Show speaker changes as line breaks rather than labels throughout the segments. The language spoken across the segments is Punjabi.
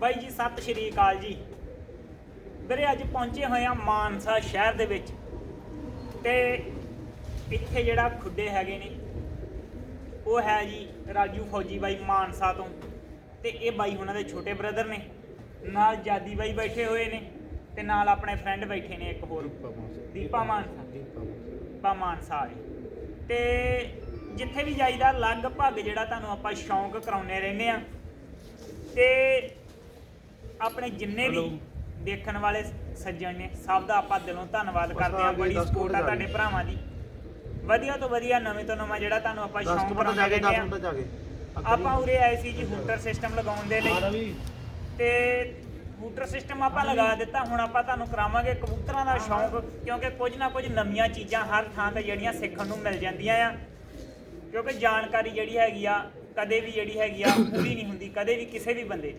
ਬਾਈ ਜੀ ਸਤਿ ਸ਼੍ਰੀ ਅਕਾਲ ਜੀ। ਵੀਰੇ ਅੱਜ ਪਹੁੰਚੇ ਹੋਏ ਆ ਮਾਨਸਾ ਸ਼ਹਿਰ ਦੇ ਵਿੱਚ। ਤੇ ਇੱਥੇ ਜਿਹੜਾ ਖੁੱਡੇ ਹੈਗੇ ਨੇ ਉਹ ਹੈ ਜੀ ਰਾਜੂ ਫੌਜੀ ਬਾਈ ਮਾਨਸਾ ਤੋਂ। ਤੇ ਇਹ ਬਾਈ ਉਹਨਾਂ ਦੇ ਛੋਟੇ ਬ੍ਰਦਰ ਨੇ। ਨਾਲ ਜਾਦੀ ਬਾਈ ਬੈਠੇ ਹੋਏ ਨੇ ਤੇ ਨਾਲ ਆਪਣੇ ਫਰੈਂਡ ਬੈਠੇ ਨੇ ਇੱਕ ਹੋਰ। ਦੀਪਾ ਮਾਨਸਾ। ਦੀਪਾ ਮਾਨਸਾ। ਵਾਲੇ। ਤੇ ਜਿੱਥੇ ਵੀ ਜਾਈਦਾ ਲਗਭਗ ਜਿਹੜਾ ਤੁਹਾਨੂੰ ਆਪਾਂ ਸ਼ੌਂਕ ਕਰਾਉਨੇ ਰਹਿੰਦੇ ਆ ਤੇ ਆਪਣੇ ਜਿੰਨੇ ਵੀ ਦੇਖਣ ਵਾਲੇ ਸੱਜਣ ਨੇ ਸਭ ਦਾ ਆਪਾਂ ਦਿਲੋਂ ਧੰਨਵਾਦ ਕਰਦੇ ਆ ਬੜੀ ਸਪੋਰਟ ਆ ਤੁਹਾਡੇ ਭਰਾਵਾਂ ਦੀ। ਵਧੀਆ ਤੋਂ ਵਧੀਆ ਨਵੇਂ ਤੋਂ ਨਵਾਂ ਜਿਹੜਾ ਤੁਹਾਨੂੰ ਆਪਾਂ
10
ਸ਼ੌਂਕ
ਮਿੰਟ
ਕਰਾਉਂਦੇ
ਜਾ ਕੇ 10
ਰਹਿੰਦੇ
ਮਿੰਟ
ਆ
ਜਾ ਕੇ
ਆਪਾਂ ਉਰੇ ਆਏ ਸੀ ਜੀ ਹੂਟਰ ਸਿਸਟਮ ਲਗਾਉਣ ਦੇ ਲਈ। ਤੇ ਹੂਟਰ ਸਿਸਟਮ ਆਪਾਂ ਲਗਾ ਦਿੱਤਾ। ਹੁਣ ਆਪਾਂ ਤੁਹਾਨੂੰ ਕਰਾਵਾਂਗੇ ਕਬੂਤਰਾਂ ਦਾ ਸ਼ੌਂਕ ਕਿਉਂਕਿ ਕੁਝ ਨਾ ਕੁਝ ਨਵੀਆਂ ਚੀਜ਼ਾਂ ਹਰ ਥਾਂ ਤੇ ਜਿਹੜੀਆਂ ਸਿੱਖਣ ਨੂੰ ਮਿਲ ਜਾਂਦੀਆਂ ਆ। ਕਿਉਂਕਿ ਜਾਣਕਾਰੀ ਜਿਹੜੀ ਹੈਗੀ ਆ ਕਦੇ ਵੀ ਜਿਹੜੀ ਹੈਗੀ ਆ ਪੂਰੀ ਨਹੀਂ ਹੁੰਦੀ ਕਦੇ ਵੀ ਕਿਸੇ ਵੀ ਬੰਦੇ ਦੀ।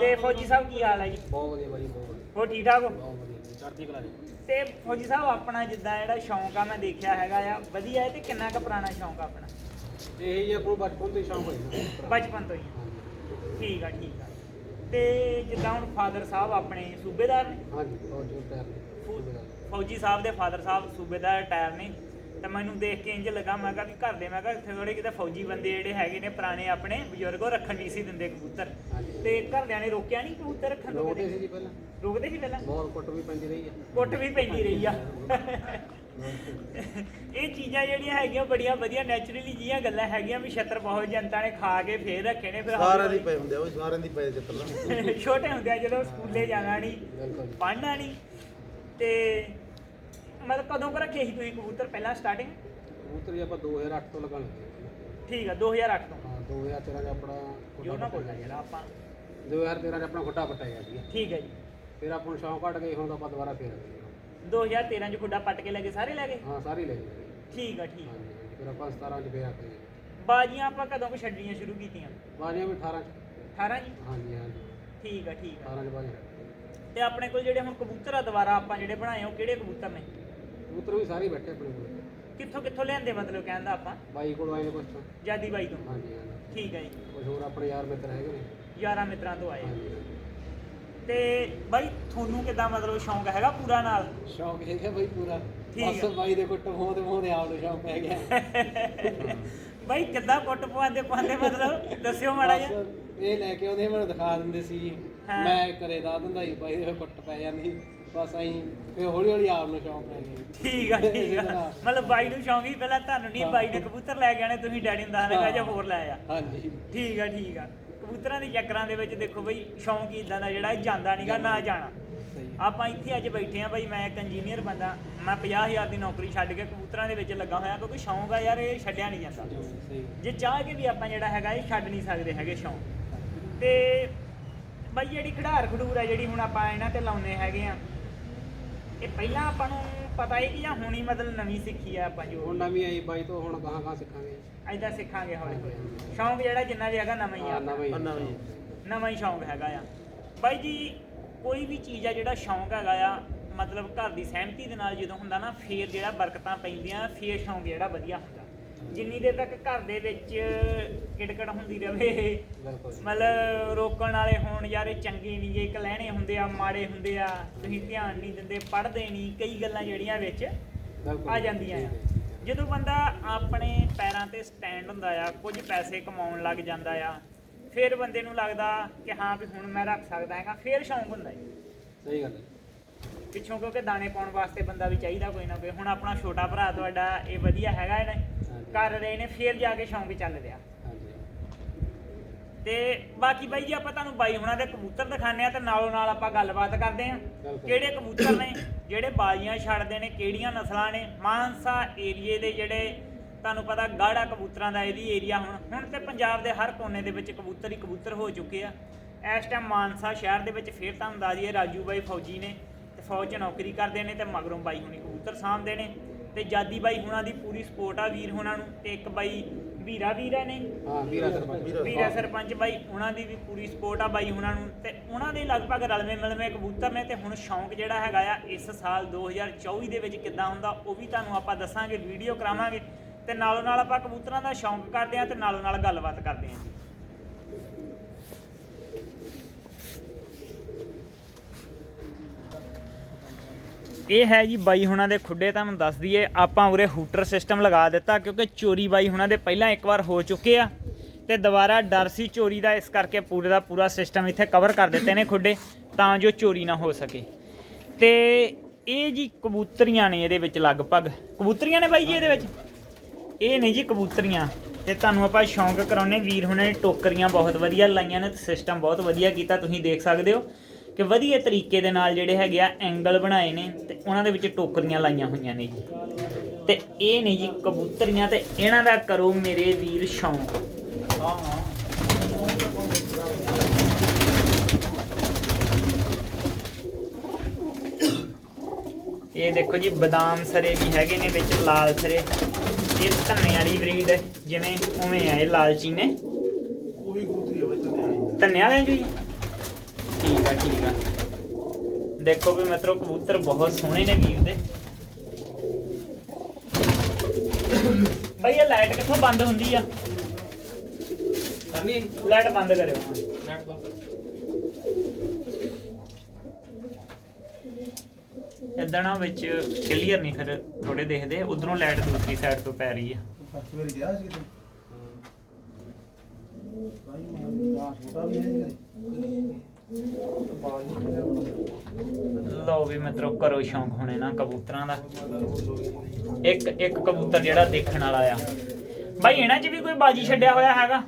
ਤੇ ਫੌਜੀ ਸਾਹਿਬ ਕੀ ਹਾਲ ਹੈ ਜੀ।
ਬਹੁਤ ਵਧੀਆ ਬਾਈ ਬਹੁਤ ਵਧੀਆ।
ਹੋਰ ਠੀਕ ਠਾਕ ਹੋ?
ਬਹੁਤ ਵਧੀਆ ਚੜ੍ਹਦੀ ਕਲਾ ਜੀ।
ਤੇ ਫੌਜੀ ਸਾਹਿਬ ਆਪਣਾ ਜਿੱਦਾਂ ਜਿਹੜਾ ਸ਼ੌਂਕ ਆ ਮੈਂ ਦੇਖਿਆ ਹੈਗਾ ਆ। ਵਧੀਆ ਹੈ ਤੇ ਕਿੰਨਾ ਕੁ ਪੁਰਾਣਾ ਸ਼ੌਂਕ ਆ ਆਪਣਾ?
ਇਹ ਹੀ ਆਪਣਾ ਬਚਪਨ ਤੋਂ ਹੀ ਸ਼ੌਂਕ ਹੋਇਆ।
ਬਚਪਨ ਤੋਂ ਹੀ। ਠੀਕ ਆ ਠੀਕ ਆ। ਤੇ ਜਿੱਦਾਂ ਹੁਣ ਫਾਦਰ ਸਾਹਿਬ ਆਪਣੇ ਸੂਬੇਦਾਰ ਨੇ?
ਹਾਂਜੀ ਬਹੁਤ
ਫੌਜੀ ਸਾਹਿਬ ਦੇ ਫਾਦਰ ਸਾਹਿਬ ਸੂਬੇਦਾਰ ਰਿਟਾਇਰ ਨੇ। ਤੇ ਮੈਨੂੰ ਦੇਖ ਕੇ ਇੰਜ ਲੱਗਾ ਮੈਂ ਕਿਹਾ ਵੀ ਘਰ ਦੇ ਮੈਂ ਕਿਹਾ ਇੱਥੇ ਥੋੜੇ ਕਿਤੇ ਫੌਜੀ ਬੰਦੇ ਜਿਹੜੇ ਹੈਗੇ ਨੇ ਪੁਰਾਣੇ ਆਪਣੇ ਬਜ਼ੁਰਗ ਉਹ ਰੱਖਣ ਨਹੀਂ ਸੀ ਦਿੰਦੇ ਕਬੂਤਰ। ਤੇ ਘਰਦਿਆਂ ਨੇ ਰੋਕਿਆ ਨਹੀਂ ਕਬੂਤਰ ਰੱਖਣ ਤੋਂ
ਲੋਟੇ
ਕਦੇ?
ਸੀ ਜੀ ਪਹਿਲਾਂ।
ਰੋਕਦੇ ਸੀ ਪਹਿਲਾਂ?
ਬਹੁਤ ਕੁੱਟ ਵੀ ਪੈਂਦੀ ਰਹੀ ਆ।
ਕੁੱਟ ਵੀ ਪੈਂਦੀ ਰਹੀ ਆ। ਇਹ ਚੀਜ਼ਾਂ ਜਿਹੜੀਆਂ ਹੈਗੀਆਂ ਬੜੀਆਂ ਵਧੀਆ ਨੈਚੁਰਲੀ ਜੀਆਂ ਗੱਲਾਂ ਹੈਗੀਆਂ ਵੀ ਛਤਰ ਬਹੁਤ ਜਨਤਾ ਨੇ ਖਾ ਕੇ ਫੇਰ ਰੱਖੇ ਨੇ ਫਿਰ
ਸਾਰਿਆਂ ਦੀ ਪਏ ਹੁੰਦੇ ਆ ਉਹ ਸਾਰਿਆਂ ਦੀ ਪਏ
ਹੌਲੀ- ਛੋਟੇ ਹੁੰਦੇ ਆ ਜਦੋਂ ਸਕੂਲੇ ਜਾਣਾ ਨਹੀਂ। ਪੜ੍ਹਨਾ ਨਹੀਂ ਤੇ ਮਤਲਬ ਕਦੋਂ ਕੁ ਰੱਖੇ ਸੀ ਤੁਸੀਂ ਕਬੂਤਰ ਪਹਿਲਾਂ ਸਟਾਰਟਿੰਗ
ਕਬੂਤਰ ਜੀ ਆਪਾਂ 2008 ਤੋਂ ਲਗਾਉਣ ਲੱਗੇ
ਠੀਕ ਆ 2008 ਤੋਂ।
ਹਾਂ 2013 ਚ ਆਪਣਾ
ਜੋ ਨਾ ਜਿਹੜਾ ਆਪਾਂ।
2013 ਚ ਆਪਣਾ ਖੁੱਡਾ ਪੱਟਿਆ ਗਿਆ ਸੀ
ਠੀਕ ਹੈ ਜੀ।
ਫਿਰ ਆਪਾਂ ਨੂੰ ਸ਼ੌਂਕ ਹਟ ਗਏ ਹੁਣ ਤਾਂ ਆਪਾਂ ਦੁਬਾਰਾ ਫੇਰ ਆ ਗਏ।
2013 ਚ ਖੁੱਡਾ ਪੱਟ ਕੇ ਲੱਗੇ ਸਾਰੇ ਲੈ ਗਏ?
ਹਾਂ ਸਾਰੇ ਲੈ ਗਏ।
ਠੀਕ ਆ ਠੀਕ ਆ।
ਹਾਂਜੀ ਹਾਂਜੀ। ਫਿਰ ਆਪਾਂ 17 ਚ ਫੇਰ ਆ ਗਏ।
ਬਾਜੀਆਂ ਆਪਾਂ ਕਦੋਂ ਕੁ ਛੱਡਣੀਆਂ ਸ਼ੁਰੂ ਕੀਤੀਆਂ?
ਬਾਜੀਆਂ ਵੀ 18 ਚ।
18 ਜੀ?
ਹਾਂਜੀ ਹਾਂਜੀ।
ਠੀਕ ਆ ਠੀਕ ਆ।
18 ਚ ਬਾਜੀਆਂ।
ਤੇ ਆਪਣੇ ਕੋਲ ਜਿਹੜੇ ਹੁਣ ਕਬੂਤਰ ਆ ਦੁਬਾਰਾ ਆਪਾਂ ਜਿਹੜੇ ਬਣਾਏ ਆ, ਉਹ ਕਿਹੜੇ ਕਬੂਤਰ ਨੇ?
ਕਬੂਤਰ ਵੀ ਸਾਰੇ ਬੈਠੇ ਆਪਣੇ ਕੋਲ।
ਕਿੱਥੋਂ ਕਿੱਥੋਂ ਲਿਆਂਦੇ ਮਤਲਬ ਕਹਿੰਦਾ ਆਪਾਂ?
ਬਾਈ ਕੋਲ ਆਏ ਨੇ
ਜਾਦੀ ਬਾਈ ਤੋਂ?
ਹਾਂਜੀ ਹਾਂਜੀ।
ਠੀਕ ਹੈ ਜੀ।
ਕੁਝ ਹੋਰ ਆਪਣੇ ਯਾਰ ਮਿੱਤਰ ਹੈਗੇ ਨੇ।
ਯਾਰਾਂ ਮਿੱਤਰਾਂ ਤੋਂ ਆਏ ਆ।
ਹਾਂਜੀ।
ਤੇ ਬਾਈ ਤੁਹਾਨੂੰ ਕਿਦਾਂ ਮਤਲਬ ਸ਼ੌਂਕ ਹੈਗਾ ਪੂਰਾ ਨਾਲ?
ਸ਼ੌਂਕ ਹੈਗਾ ਬਈ ਪੂਰਾ।
ਠੀਕ
ਬਸ
ਹੈ।
ਬਾਈ ਦੇ ਕੁੱਟ ਮੋਹ ਦੇ ਮੋਹ ਦੇ ਆਪ ਨੂੰ ਸ਼ੌਂਕ ਪੈ ਗਿਆ।
ਬਾਈ ਕਿੱਦਾਂ ਕੁੱਟ ਪਵਾਉਂਦੇ ਪਵਾਉਂਦੇ ਮਤਲਬ? ਦੱਸਿਓ ਮਾੜਾ ਜਿਹਾ।
ਬਸ ਇਹ ਲੈ ਕੇ ਉਹਦੇ ਮੈਨੂੰ ਦਿਖਾ ਦਿੰਦੇ ਸੀ।
ਹਾਂ।
ਮੈਂ ਕਰੇ ਦਾ ਦਿੰਦਾ ਸੀ ਬਾਈ ਦੇ ਕੁੱਟ ਪੈ ਜਾਂਦੀ। ਬਸ ਐਂ ਫਿਰ ਹੌਲੀ ਹੌਲੀ ਆਪ ਨੂੰ ਸ਼ੌਂਕ ਪੈ ਗਿਆ
ਠੀਕ ਆ ਠੀਕ ਆ। ਮਤਲਬ ਬਾਈ ਨੂੰ ਸ਼ੌਂਕ ਹੀ ਪਹਿਲਾਂ ਤੁਹਾਨੂੰ ਨਹੀਂ ਬਾਈ ਨੇ ਕਬੂਤਰ ਲੈ ਕੇ ਆਣੇ ਤੁਸੀਂ ਡੈਡੀ ਨੂੰ ਦੱਸਣਾ ਕਿ ਜਾਂ ਹੋਰ ਲੈ ਆ।
ਹਾਂਜੀ।
ਠੀਕ ਆ ਠੀਕ ਆ। ਕਬੂਤਰਾਂ ਦੇ ਚੱਕਰਾਂ ਦੇ ਵਿੱਚ ਦੇਖੋ ਬਈ ਸ਼ੌਂਕ ਹੀ ਇਦਾਂ ਦਾ ਜਿਹੜਾ ਜਾਂਦਾ ਨਹੀਂਗਾ ਨਾ ਜਾਣਾ। ਆਪਾਂ ਇੱਥੇ ਅੱਜ ਬੈਠੇ ਆ ਬਈ ਮੈਂ ਇੱਕ ਇੰਜੀਨੀਅਰ ਬੰਦਾ ਮੈਂ 50000 ਦੀ ਨੌਕਰੀ ਛੱਡ ਕੇ ਕਬੂਤਰਾਂ ਦੇ ਵਿੱਚ ਲੱਗਾ ਹੋਇਆ ਕਿਉਂਕਿ ਸ਼ੌਂਕ ਆ ਯਾਰ ਇਹ ਛੱਡਿਆ ਨਹੀਂ ਜਾਂਦਾ। ਜੇ ਚਾਹ ਕੇ ਵੀ ਆਪਾਂ ਜਿਹੜਾ ਹੈਗਾ ਇਹ ਛੱਡ ਨਹੀਂ ਸਕਦੇ ਹੈਗੇ ਸ਼ੌਂਕ। ਤੇ ਬਾਈ ਜਿਹੜੀ ਖਿਡਾਰ ਖਡੂਰ ਆ ਜਿਹੜੀ ਹੁਣ ਆਪਾਂ ਇਹਨਾਂ ਤੇ ਲਾਉਨੇ ਹੈਗੇ ਆ ਇਹ ਪਹਿਲਾਂ ਆਪਾਂ ਨੂੰ ਪਤਾ ਹੈ ਕਿ ਜਾਂ ਹੁਣੀ ਮਤਲਬ ਨਵੀਂ ਸਿੱਖੀ ਆ ਆਪਾਂ ਜੋ
ਹੁਣ ਨਵੀਂ ਆਈ ਬਾਈ ਤੋਂ ਹੁਣ ਗਾਹਾਂ ਗਾਹਾਂ ਸਿੱਖਾਂਗੇ।
ਐਦਾਂ ਸਿੱਖਾਂਗੇ ਹੌਲੀ ਹੌਲੀ। ਸ਼ੌਂਕ ਜਿਹੜਾ ਜਿੰਨਾ ਵੀ ਹੈਗਾ ਨਵਾਂ ਹੀ ਆ।
ਹਾਂ, ਨਵਾਂ ਹੀ ਆ।
ਨਵਾਂ ਹੀ ਸ਼ੌਂਕ ਹੈਗਾ ਆ। ਬਾਈ ਜੀ ਕੋਈ ਵੀ ਚੀਜ਼ ਆ ਜਿਹੜਾ ਸ਼ੌਂਕ ਹੈਗਾ ਆ ਮਤਲਬ ਘਰ ਦੀ ਸਹਿਮਤੀ ਦੇ ਨਾਲ ਜਦੋਂ ਹੁੰਦਾ ਨਾ ਫੇਰ ਜਿਹੜਾ ਬਰਕਤਾਂ ਪੈਂਦੀਆਂ ਫੇਰ ਸ਼ੌਂਕ ਜਿਹੜਾ ਵਧੀਆ ਹੁੰਦਾ। ਜਿੰਨੀ ਦੇਰ ਤੱਕ ਘਰ ਦੇ ਵਿੱਚ ਕਿੜਕੜ ਹੁੰਦੀ
ਬਿਲਕੁਲ
ਮਤਲਬ ਰੋਕਣ ਵਾਲੇ ਹੋਣ ਯਾਰ ਇਹ ਚੰਗੇ ਨਹੀਂ ਇੱਕ ਲੈਣੇ ਹੁੰਦੇ ਆ ਮਾੜੇ ਹੁੰਦੇ ਆ ਤੁਸੀਂ ਧਿਆਨ ਨਹੀਂ ਦਿੰਦੇ ਪੜ੍ਹਦੇ ਨਹੀਂ ਕਈ ਗੱਲਾਂ ਜਿਹੜੀਆਂ ਵਿੱਚ ਆ ਜਾਂਦੀਆਂ ਆ। ਜਦੋਂ ਬੰਦਾ ਆਪਣੇ ਪੈਰਾਂ ਤੇ ਸਟੈਂਡ ਹੁੰਦਾ ਆ ਕੁਝ ਪੈਸੇ ਕਮਾਉਣ ਲੱਗ ਜਾਂਦਾ ਆ ਫਿਰ ਬੰਦੇ ਨੂੰ ਲੱਗਦਾ ਕਿ ਹਾਂ ਵੀ ਹੁਣ ਮੈਂ ਰੱਖ ਸਕਦਾ ਹੈਗਾ ਫਿਰ ਸ਼ੌਂਕ ਹੁੰਦਾ ਹੈ
ਸਹੀ ਗੱਲ ਹੈ
ਪਿੱਛੋਂ ਕਿਉਂਕਿ ਦਾਣੇ ਪਾਉਣ ਵਾਸਤੇ ਬੰਦਾ ਵੀ ਚਾਹੀਦਾ ਕੋਈ ਨਾ ਕੋਈ ਹੁਣ ਆਪਣਾ ਛੋਟਾ ਭਰਾ ਤੁਹਾਡਾ ਇਹ ਵਧੀਆ ਹੈਗਾ ਇਹਨੇ। ਕਰ ਰਹੇ ਨੇ ਫਿਰ ਜਾ ਕੇ ਸ਼ੌਂਕ ਚੱਲ ਰਿਹਾ। ਤੇ ਬਾਕੀ ਬਾਈ ਜੀ ਆਪਾਂ ਤੁਹਾਨੂੰ ਬਾਈ ਹੁਣਾਂ ਦੇ ਕਬੂਤਰ ਦਿਖਾਣੇ ਆ ਤੇ ਨਾਲੋਂ ਨਾਲ ਆਪਾਂ ਗੱਲਬਾਤ ਕਰਦੇ ਆ। ਕਿਹੜੇ ਕਬੂਤਰ ਨੇ ਜਿਹੜੇ ਬਾਜ਼ੀਆਂ ਛੱਡਦੇ ਨੇ ਕਿਹੜੀਆਂ ਨਸਲਾਂ ਨੇ ਮਾਨਸਾ ਏਰੀਏ ਦੇ ਜਿਹੜੇ ਤੁਹਾਨੂੰ ਪਤਾ ਗਾੜਾ ਕਬੂਤਰਾਂ ਦਾ ਇਹਦੀ ਏਰੀਆ ਹੁਣ। ਹੁਣ ਤੇ ਪੰਜਾਬ ਦੇ ਹਰ ਕੋਨੇ ਦੇ ਵਿੱਚ ਕਬੂਤਰ ਹੀ ਕਬੂਤਰ ਹੋ ਚੁੱਕੇ ਆ। ਇਸ ਟਾਈਮ ਮਾਨਸਾ ਸ਼ਹਿਰ ਦੇ ਵਿੱਚ ਫੇਰ ਤੁਹਾਨੂੰ ਦੱਸ ਦਈਏ ਰਾਜੂ ਬਾਈ ਫੌਜੀ ਨੇ ਤੇ ਫੌਜ 'ਚ ਨੌਕਰੀ ਕਰਦੇ ਨੇ ਤੇ ਮਗਰੋਂ ਬਾਈ ਹੁਣੀ ਕਬੂਤਰ ਸਾਂਭਦੇ ਨੇ। ਤੇ ਜਾਦੀ ਬਾਈ ਹੁਣਾਂ ਦੀ ਪੂਰੀ ਸਪੋਰਟ ਆ ਵੀਰ ਹੁਣਾਂ ਨੂੰ ਤੇ ਇੱਕ ਬਾਈ ਵੀਰਾ ਵੀਰਾ ਨੇ।
ਹਾਂ ਵੀਰਾ ਸਰਪੰਚ।
ਵੀਰਾ ਸਰਪੰਚ ਬਾਈ ਉਹਨਾਂ ਦੀ ਵੀ ਪੂਰੀ ਸਪੋਰਟ ਆ ਬਾਈ ਉਹਨਾਂ ਨੂੰ ਤੇ ਉਹਨਾਂ ਦੇ ਲਗਭਗ ਰਲਵੇਂ ਮਿਲਵੇਂ ਕਬੂਤਰ ਨੇ ਤੇ ਹੁਣ ਸ਼ੌਂਕ ਜਿਹੜਾ ਹੈਗਾ ਆ ਇਸ ਸਾਲ 2024 ਦੇ ਵਿੱਚ ਕਿੱਦਾਂ ਹੁੰਦਾ ਉਹ ਵੀ ਤੁਹਾਨੂੰ ਆਪਾਂ ਦੱਸਾਂਗੇ ਵੀਡੀਓ ਕਰਾਵਾਂਗੇ ਤੇ ਨਾਲੋਂ ਨਾਲ ਆਪਾਂ ਕਬੂਤਰਾਂ ਦਾ ਸ਼ੌਂਕ ਕਰਦੇ ਆ ਤੇ ਨਾਲੋਂ ਨਾਲ ਗੱਲਬਾਤ ਕਰਦੇ ਆ ਇਹ ਹੈ ਜੀ ਬਾਈ ਹੁਣਾਂ ਦੇ ਖੁੱਡੇ, ਤੁਹਾਨੂੰ ਦੱਸ ਦਈਏ, ਆਪਾਂ ਉਰੇ ਹੂਟਰ ਸਿਸਟਮ ਲਗਾ ਦਿੱਤਾ ਕਿਉਂਕਿ ਚੋਰੀ ਬਾਈ ਹੁਣਾਂ ਦੇ ਪਹਿਲਾਂ ਇੱਕ ਵਾਰ ਹੋ ਚੁੱਕੇ ਆ ਤੇ ਦੁਬਾਰਾ ਡਰ ਸੀ ਚੋਰੀ ਦਾ, ਇਸ ਕਰਕੇ ਪੂਰੇ ਦਾ ਪੂਰਾ ਸਿਸਟਮ ਇੱਥੇ ਕਵਰ ਕਰ ਦਿੱਤੇ ਨੇ ਖੁੱਡੇ ਤਾਂ ਜੋ ਚੋਰੀ ਨਾ ਹੋ ਸਕੇ। ਤੇ ਇਹ ਜੀ ਕਬੂਤਰੀਆਂ ਨੇ ਇਹਦੇ ਵਿੱਚ ਲਗਭਗ। ਕਬੂਤਰੀਆਂ ਨੇ ਬਾਈ ਜੀ ਇਹਦੇ ਵਿੱਚ? ਇਹ ਨਹੀਂ ਜੀ ਕਬੂਤਰੀਆਂ। ਤੇ ਤੁਹਾਨੂੰ ਆਪਾਂ ਸ਼ੌਂਕ ਕਰਾਉਨੇ ਵੀਰ ਹੁਣੇ ਨੇ ਟੋਕਰੀਆਂ ਬਹੁਤ ਵਧੀਆ ਲਾਈਆਂ ਨੇ ਤੇ ਸਿਸਟਮ ਬਹੁਤ ਵਧੀਆ ਕੀਤਾ, ਤੁਸੀਂ ਦੇਖ ਸਕਦੇ ਹੋ। ਕਿ ਵਧੀਆ ਤਰੀਕੇ ਦੇ ਨਾਲ ਜਿਹੜੇ ਹੈਗੇ ਆ ਐਂਗਲ ਬਣਾਏ ਨੇ ਤੇ ਉਹਨਾਂ ਦੇ ਵਿੱਚ ਟੋਕਰੀਆਂ ਲਾਈਆਂ ਹੋਈਆਂ ਨੇ ਜੀ। ਤੇ ਇਹ ਨੇ ਜੀ ਕਬੂਤਰੀਆਂ ਤੇ ਇਹਨਾਂ ਦਾ ਕਰੋ ਮੇਰੇ ਵੀਰ ਸ਼ੌਂਕ। ਇਹ ਦੇਖੋ ਜੀ ਬਦਾਮ ਸਰੇ ਵੀ ਹੈਗੇ ਨੇ ਵਿੱਚ ਲਾਲ ਸਰੇ। ਇਹ ਧੰਨੇ ਵਾਲੀ ਬਰੀਡ ਜਿਵੇਂ ਉਵੇਂ ਆ ਇਹ ਲਾਲਚੀ ਨੇ।
ਉਹੀ ਕਬੂਤਰੀ ਹੋਵੇ
ਧੰਨੇ ਵਾਲੇ ਜੀ। ਠੀਕ ਆ। ਠੀਕ ਆ ਦੇਖੋ ਵੀ ਮਤਲਬ ਕਬੂਤਰ ਬਹੁਤ ਸੋਹਣੇ ਨੇ ਵੀਰ ਦੇ। ਭਾਈ ਇਹ ਲਾਈਟ ਕਿੱਥੋਂ ਬੰਦ ਹੁੰਦੀ ਆ?
ਕਰਨੀ
ਲਾਈਟ ਬੰਦ ਕਰਿਓ।
ਨੈਟ ਦਾ
ਇਦਾਂ ਨਾ ਵਿੱਚ ਕਲੀਅਰ ਨਹੀਂ ਫਿਰ ਥੋੜੇ ਦੇਖਦੇ ਉਧਰੋਂ ਲਾਈਟ ਦੂਸਰੀ ਸਾਈਡ ਤੋਂ ਪੈ ਰਹੀ ਆ।
ਫਸਟ ਵਾਰ ਗਿਆ ਸੀ ਤੂੰ ਭਾਈ ਮੈਂ ਛੋਟਾ ਵੀ ਹੈ।
ਲਓ ਵੀ ਮਤਲਬ ਕਰੋ ਸ਼ੌਂਕ ਹੋਣੇ ਨਾ ਕਬੂਤਰਾਂ ਦਾ। ਇੱਕ ਇੱਕ ਕਬੂਤਰ ਜਿਹੜਾ ਦੇਖਣ ਵਾਲਾ ਆ। ਭਾਈ ਇਹਨਾਂ 'ਚ ਵੀ ਕੋਈ ਬਾਜੀ ਛੱਡਿਆ ਹੋਇਆ ਹੈਗਾ?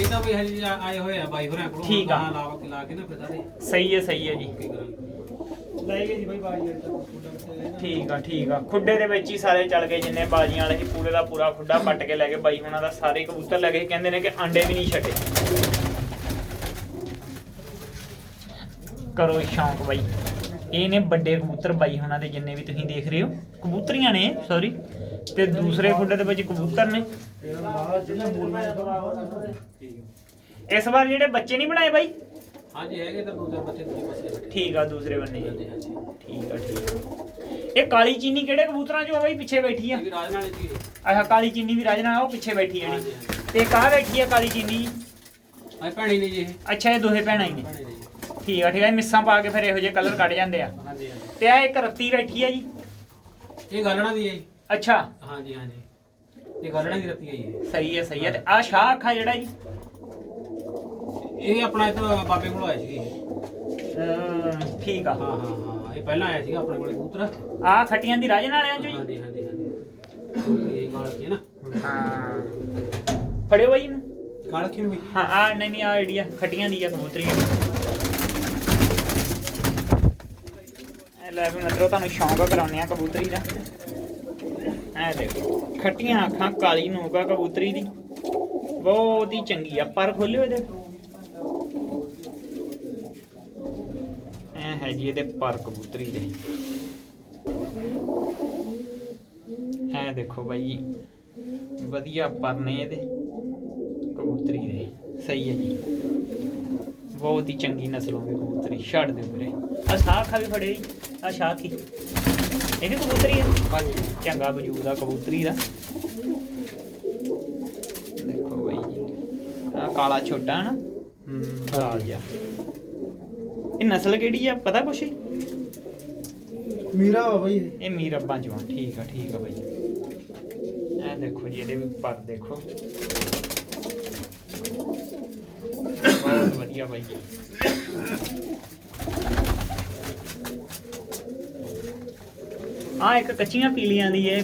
ਇਹ ਤਾਂ ਵੀ ਹਜੇ ਆਏ ਹੋਏ ਆ ਬਾਈ ਹੋਰਾਂ ਕੋਲੋਂ।
ਠੀਕ ਆ।
ਗਾਹਾਂ ਲਾ ਕੇ ਲਾ ਕੇ ਨਾ ਫਿਰ ਸਾਰੇ।
ਸਹੀ ਹੈ ਸਹੀ ਹੈ ਜੀ।
ਕੀ
ਲੈ ਗਏ ਜੀ ਬਾਈ ਬੱਚਾ ਹੈ
ਠੀਕ ਆ ਠੀਕ ਆ। ਖੁੱਡੇ ਦੇ ਵਿੱਚ ਹੀ ਸਾਰੇ ਚੱਲ ਗਏ ਜਿੰਨੇ ਬਾਜੀਆਂ ਵਾਲੇ ਸੀ ਪੂਰੇ ਦਾ ਪੂਰਾ ਖੁੱਡਾ ਪੱਟ ਕੇ ਲੈ ਗਏ। ਬਾਈ ਹੁਣਾਂ ਦਾ ਸਾਰੇ ਕਬੂਤਰ ਲੈ ਗਏ। ਕਹਿੰਦੇ ਨੇ ਕਿ ਆਂਡੇ ਵੀ ਨਹੀਂ ਛੱਡੇ। ਕਰੋ ਸ਼ੌਂਕ ਬਾਈ। ਇਹ ਨੇ ਵੱਡੇ ਕਬੂਤਰ ਬਾਈ ਹੁਣਾਂ ਦੇ ਜਿੰਨੇ ਵੀ ਤੁਸੀਂ ਦੇਖ ਰਹੇ ਹੋ। ਕਬੂਤਰੀਆਂ ਨੇ ਸੌਰੀ ਤੇ ਦੂਸਰੇ ਖੁੱਡੇ ਦੇ ਵਿੱਚ ਕਬੂਤਰ ਨੇ।
ਨਾਲ
ਇਸ ਵਾਰ ਜਿਹੜੇ ਬੱਚੇ ਨਹੀਂ ਬਣਾਏ ਬਾਈ?
ਹਾਂਜੀ ਹੈਗੇ ਤਾਂ ਦੂਜੇ ਬੱਚੇ ਦੂਜੇ ਪਾਸੇ
ਠੀਕ ਆ ਦੂਸਰੇ ਬੰਨੇ। ਜੀ ਠੀਕ ਆ ਠੀਕ ਆ। ਇਹ ਕਾਲੀ ਚੀਨੀ ਕਿਹੜੇ ਕਬੂਤਰਾਂ ਚੋਂ ਆ ਬਾਈ? ਪਿੱਛੇ ਬੈਠੀ ਆ।
ਰਾਜ ਨਾਲ ਜੀ
ਆਹ ਕਾਲੀ ਚੀਨੀ ਵੀ ਰਾਜਨਾ ਉਹ ਪਿੱਛੇ ਬੈਠੀ ਨੀ ਤੇ ਕਾਹ ਬੈਠੀ ਹੈ ਕਾਲੀ ਚੀਨੀ?
ਆਏ ਭੈਣੀ ਨੇ ਜੀ ਇਹ।
ਅੱਛਾ ਇਹ ਦੋਹੇ ਭੈਣਾਂ ਹੀ ਨੇ। ਠੀਕ ਆ ਠੀਕ ਆ? ਇਹ ਮਿੱਸਾਂ ਪਾ ਕੇ ਫਿਰ ਇਹੋ ਜਿਹੇ ਕਲਰ ਕੱਢ ਜਾਂਦੇ ਆ।
ਹਾਂਜੀ ਹਾਂਜੀ।
ਤੇ ਆ ਇੱਕ ਰੱਤੀ ਬੈਠੀ ਹੈ ਜੀ।
ਇਹ ਗਾਲਣਾ ਦੀ ਹੈ ਜੀ।
ਅੱਛਾ।
ਹਾਂਜੀ ਹਾਂਜੀ। ਇਹ ਗਾਲਣਾ ਦੀ ਰੱਤੀ ਹੈ ਜੀ।
ਸਹੀ ਹੈ ਸਹੀ ਹੈ ਤੇ ਆ ਸ਼ਾਹ ਅੱਖਾਂ ਜਿਹੜਾ ਜੀ।
ਇਹ ਆਪਣਾ ਇੱਥੋਂ ਬਾਬੇ ਕੋਲ ਆਇਆ ਸੀ।
ਅਮ, ਠੀਕ ਆ।
ਹਾਂ ਹਾਂ ਹਾਂ। ਇਹ ਪਹਿਲਾਂ ਆਇਆ ਸੀਗਾ ਆਪਣੇ ਕੋਲੇ ਕਬੂਤਰ।
ਆ ਖੱਟੀਆਂ ਦੀ ਰਾਜਨ ਵਾਲਿਆਂ ਚੋਂ ਜੀ।
ਹਾਂਜੀ ਹਾਂਜੀ ਹਾਂਜੀ। ਇਹ ਗਾਲ ਕੀ ਹੈ ਨਾ।
ਹਾਂ। ਫੜਿਓ ਬਾਈ ਇਹਨੂੰ।
ਗਾਲ ਕੀ ਨੂੰ ਵੀ।
ਹਾਂ ਆ ਨਹੀਂ ਨਹੀਂ ਆ ਆਈਡੀਆ। ਖੱਟੀਆਂ ਦੀ ਆ ਕਬੂਤਰੀ ਲੈ ਵੀ ਮਤਲਬ ਤੁਹਾਨੂੰ ਸ਼ੌਂਕ ਕਰਾਉਣੇ ਆ ਕਬੂਤਰੀ ਦਾ। ਐ ਦੇਖੋ, ਖੱਟੀਆਂ ਅੱਖਾਂ ਕਾਲੀ ਨੋਕਾ ਕਬੂਤਰੀ ਦੀ। ਬਹੁਤ ਹੀ ਚੰਗੀ ਆ, ਪਰ ਖੋਲਿਓ ਇਹਦੇ। ਐ ਹੈ ਜੀ ਇਹਦੇ ਪਰ ਕਬੂਤਰੀ ਦੇ। ਐ ਦੇਖੋ ਬਾਈ, ਵਧੀਆ ਪਰ ਨੇ ਇਹਦੇ। ਕਬੂਤਰੀ ਦੇ, ਸਹੀ ਹੈ ਜੀ। ਬਹੁਤ ਹੀ ਚੰਗੀ ਨਸਲੋਂ ਦੀ ਕਬੂਤਰੀ ਛੱਡ ਦਿਓ ਵੀਰੇ। ਆ ਸਾਖਾ ਵੀ ਫੜੇ ਆ ਸ਼ਾਖੀ ਇਹ ਵੀ ਕਬੂਤਰੀ ਹੈ
ਹਾਂਜੀ।
ਚੰਗਾ ਵਜੂਦ ਆ ਕਬੂਤਰੀ ਦਾ। ਦੇਖੋ ਬਾਈ ਆ ਕਾਲਾ ਛੋਟਾ ਨਾ ਹੂੰ ਲਾਲ ਜਿਹਾ ਇਹ ਨਸਲ ਕਿਹੜੀ ਆ ਪਤਾ ਕੁਛ?
ਮੀਰਾ ਵਾ ਭਾਈ ਇਹ।
ਮੀਰ ਆ। ਠੀਕ ਆ ਠੀਕ ਆ ਬਾਈ। ਇਹ ਦੇਖੋ ਜੀ ਇਹਦੇ ਵੀ ਪਰ ਦੇਖੋ। ਵਧੀਆ ਬਾਈ। ਆ ਇੱਕ ਕੱਚੀਆਂ ਪੀਲੀਆਂ ਦੀ ਹੈ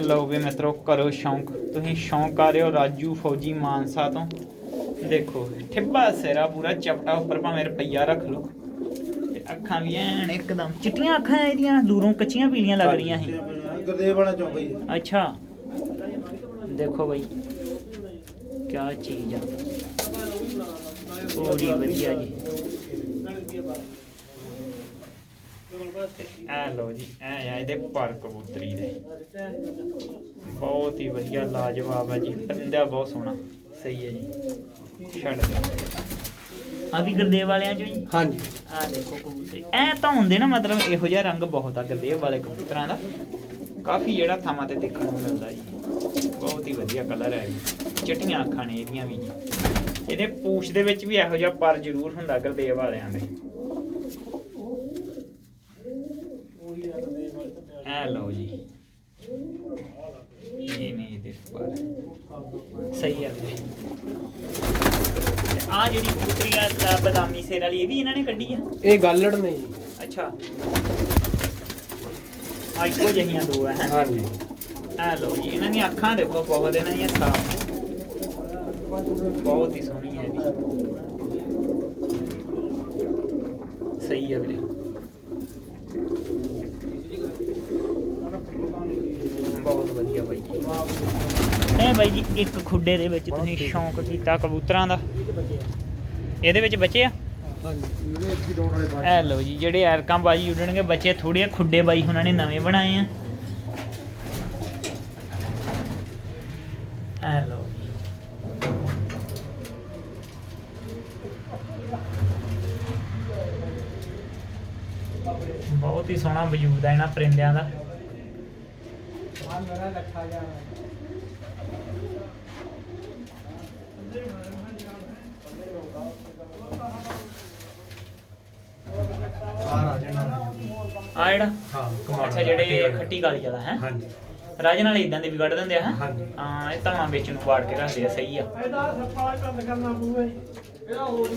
ਲਓ ਵੀ ਮਿੱਤਰੋ ਕਰੋ ਸ਼ੌਂਕ। ਤੁਸੀਂ ਸ਼ੌਂਕ ਕਰ ਰਹੇ ਹੋ ਰਾਜੂ ਫੌਜੀ ਮਾਨਸਾ ਤੋਂ। ਦੇਖੋ ਠਿੱਬਾ ਸਿਰਾ ਪੂਰਾ ਚਪਟਾ ਉੱਪਰ ਭਾਵੇਂ ਰੁਪਈਆ ਰੱਖ ਲਓ। ਅੱਖਾਂ ਵੀ ਐਨ ਇੱਕਦਮ। ਚਿੱਟੀਆਂ ਅੱਖਾਂ ਇਹਦੀਆਂ ਦੂਰੋਂ ਕੱਚੀਆਂ ਪੀਲੀਆਂ ਲੱਗ ਰਹੀਆਂ ਸੀ।
ਗੁਰਦੇਵ ਵਾਲਾ ਚੌਂਕ ਜੀ।
ਅੱਛਾ। ਦੇਖੋ ਬਈ ਕੀ ਚੀਜ਼ ਆ। ਬੜੀ ਵਧੀਆ ਜੀ। ਐ ਲੋ ਜੀ ਐ ਆ ਇਹਦੇ ਪਰ ਕਬੂਤਰੀ ਦੇ। ਬਹੁਤ ਹੀ ਵਧੀਆ ਲਾਜਵਾਬ ਹੈ ਜੀ। ਪਰਿੰਦਾ ਬਹੁਤ ਸੋਹਣਾ। ਸਹੀ ਹੈ ਜੀ। ਛੱਡ ਦਿਓ। ਆ ਵੀ ਗੁਰਦੇਵ ਵਾਲਿਆਂ ਚੋਂ ਜੀ
ਹਾਂਜੀ।
ਆ ਦੇਖੋ ਕਬੂਤਰ। ਐ ਤਾਂ ਹੁੰਦੇ ਨਾ ਮਤਲਬ ਇਹੋ ਜਿਹਾ ਰੰਗ ਬਹੁਤ ਆ ਗੁਰਦੇਵ ਵਾਲੇ ਕਬੂਤਰਾਂ ਦਾ। ਕਾਫੀ ਜਿਹੜਾ ਥਾਵਾਂ ਤੇ ਦੇਖਣ ਨੂੰ ਮਿਲਦਾ ਜੀ। ਬਹੁਤ ਹੀ ਵਧੀਆ ਕਲਰ ਹੈ ਜੀ। ਚਿੱਟੀਆਂ ਅੱਖਾਂ ਨੇ ਇਹਦੀਆਂ ਵੀ ਜੀ। ਇਹਦੇ ਪੂਛ ਦੇ ਵਿੱਚ ਵੀ ਇਹੋ ਜਿਹਾ ਪਰ ਜ਼ਰੂਰ ਹੁੰਦਾ ਗੁਰਦੇਵ ਵਾਲਿਆਂ ਦੇ। ਇਹ ਲਓ ਜੀ ਇਹ ਨਹੀਂ ਇਹਦੇ ਪਰ ਸਹੀ ਹੈ ਵੀਰੇ ਆ ਜਿਹੜੀ ਕਬੂਤਰੀ ਆ ਤਾਂ ਬਦਾਮੀ ਸੇਰ ਵਾਲੀ ਇਹ ਵੀ ਇਹਨਾਂ ਨੇ ਕੱਢੀ ਆ?
ਇਹ ਗੱਲੜ ਨਹੀਂ ਜੀ।
ਅੱਛਾ। ਆ ਇੱਕੋ ਜਿਹੀਆਂ ਦੋ ਹੈ।
ਹਾਂਜੀ।
ਆ ਲਓ ਜੀ ਇਹਨਾਂ ਦੀਆਂ ਅੱਖਾਂ ਦੇਖੋ ਬਹੁਤ ਇਹਨਾਂ ਦੀਆਂ ਸਾਫ਼ ਬਹੁਤ ਹੀ ਸੋਹਣੀ ਹੈ ਜੀ ਸਹੀ ਹੈ ਵੀਰੇ ਬਹੁਤ ਵਧੀਆ ਬਾਈ ਜੀ ਇਹ ਬਾਈ ਜੀ ਇੱਕ ਖੁੱਡੇ ਦੇ ਵਿੱਚ ਤੁਸੀਂ ਸ਼ੌਂਕ ਕੀਤਾ ਕਬੂਤਰਾਂ ਦਾ। ਇਹਦੇ ਵਿੱਚ ਬੱਚੇ ਆ? ਇਹ ਲਓ ਜੀ ਜਿਹੜੇ ਐਰਕਾਂ ਬਾਜੀ ਉੱਡਣਗੇ ਬੱਚੇ ਥੋੜੇ ਖੁੱਡੇ ਬਾਈ ਉਹਨਾਂ ਨੇ ਨਵੇਂ ਬਣਾਏ ਆ। ਇਹ ਲਓ ਜੀ। ਬਹੁਤ ਹੀ ਸੋਹਣਾ ਵਜੂਦ ਹੈ ਇਹਨਾਂ ਪਰਿੰਦਿਆਂ ਦਾ।
ਹਾਂ ਮੇਰਾ ਲੱਖਾ ਜਾ ਆ ਰਾਜੇ ਨਾਲ
ਆ ਜਿਹੜਾ?
ਹਾਂ
ਅੱਛਾ ਜਿਹੜੇ ਖੱਟੀ ਕਾਲੀ ਵਾਲਾ ਹੈ?
ਹਾਂਜੀ।
ਰਾਜ ਨਾਲ ਇਦਾਂ ਦੇ ਵੀ ਕੱਢ ਦਿੰਦੇ ਆ ਹੈਂ?
ਹਾਂਜੀ।
ਹਾਂ ਇਹ ਤਾਂ ਵਿੱਚ ਨੂੰ ਵਾੜ ਕੇ ਰੱਖਦੇ ਆ ਸਹੀ ਆ।
ਇਹਦਾ ਸੱਪਾ ਬੰਦ ਕਰਨਾ ਪਊਗਾ ਜੀ। ਇਹਦਾ ਹੋਰ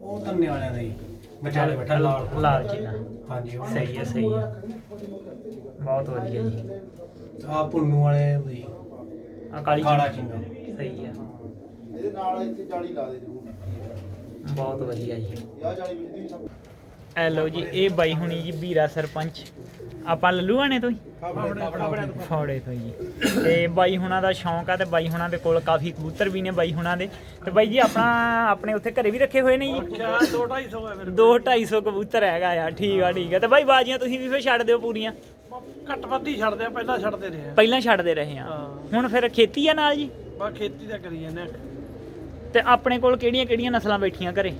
ਉਹ ਧੰਨੇ ਵਾਲਿਆਂ ਦਾ ਜੀ ਵਿਚਾਲੇ ਬੈਠਾ ਲਾਲ।
ਲਾਲ ਚੀਨਾ।
ਹਾਂਜੀ ਉਹ
ਸਹੀ ਹੈ ਸਹੀ ਹੈ ਬਹੁਤ ਵਧੀਆ ਜੀ।
ਆ ਪੁੰਨੂ ਵਾਲੇ ਦੀ
ਆ ਕਾਲੀ
ਕਾਲਾ
ਚੀਨਾ।
ਚੀਨਾ।
ਸਹੀ ਹੈ
ਇਹਦੇ ਨਾਲ ਇੱਥੇ ਜਾਲੀ ਲਾ ਦੇ ਜ਼ਰੂਰ।
ਬਹੁਤ ਵਧੀਆ ਜੀ।
ਯਾ ਜਾਲੀ ਵਿੱਚ ਦੀ ਵੀ ਸਭ
ਐ ਲਓ ਜੀ ਇਹ ਬਾਈ ਹੁਣੀ ਜੀ ਵੀਰਾ ਸਰਪੰਚ। ਆਪਾਂ ਲੱਲੂਆਣੇ ਤੋਂ ਹੀ ਫੌੜੇ ਤੋਂ। ਜੀ। ਤੇ ਬਾਈ ਹੁਣਾਂ ਦਾ ਸ਼ੌਂਕ ਆ ਤੇ ਬਾਈ ਹੁਣਾਂ ਦੇ ਕੋਲ ਕਾਫੀ ਕਬੂਤਰ ਵੀ ਨੇ ਬਾਈ ਹੁਣਾਂ ਦੇ। ਤੇ ਬਾਈ ਜੀ ਆਪਣਾ ਆਪਣੇ ਉੱਥੇ ਘਰੇ ਵੀ ਰੱਖੇ ਹੋਏ ਨੇ ਜੀ?
ਅੱਛਾ 2 250 ਹੈ ਫਿਰ
2 250 ਕਬੂਤਰ ਹੈਗਾ ਆ ਠੀਕ ਆ ਠੀਕ ਆ। ਤੇ ਬਾਈ ਬਾਜੀਆਂ ਤੁਸੀਂ ਵੀ ਫੇਰ ਛੱਡ ਦਿਓ ਪੂਰੀਆਂ।
ਘੱਟ ਵੱਧ ਹੀ ਛੱਡਦੇ ਆ ਪਹਿਲਾਂ ਛੱਡਦੇ ਰਹੇ ਆ।
ਪਹਿਲਾਂ ਛੱਡਦੇ ਰਹੇ ਆ।
ਹਾਂ।
ਹੁਣ ਫਿਰ ਖੇਤੀ ਆ ਨਾਲ ਜੀ?
ਬਾ ਖੇਤੀ ਦਾ ਕਰੀ ਜਾਂਦੇ ਆ।
ਤੇ ਆਪਣੇ ਕੋਲ ਕਿਹੜੀਆਂ ਕਿਹੜੀਆਂ ਨਸਲਾਂ ਬੈਠੀਆਂ ਘਰੇ?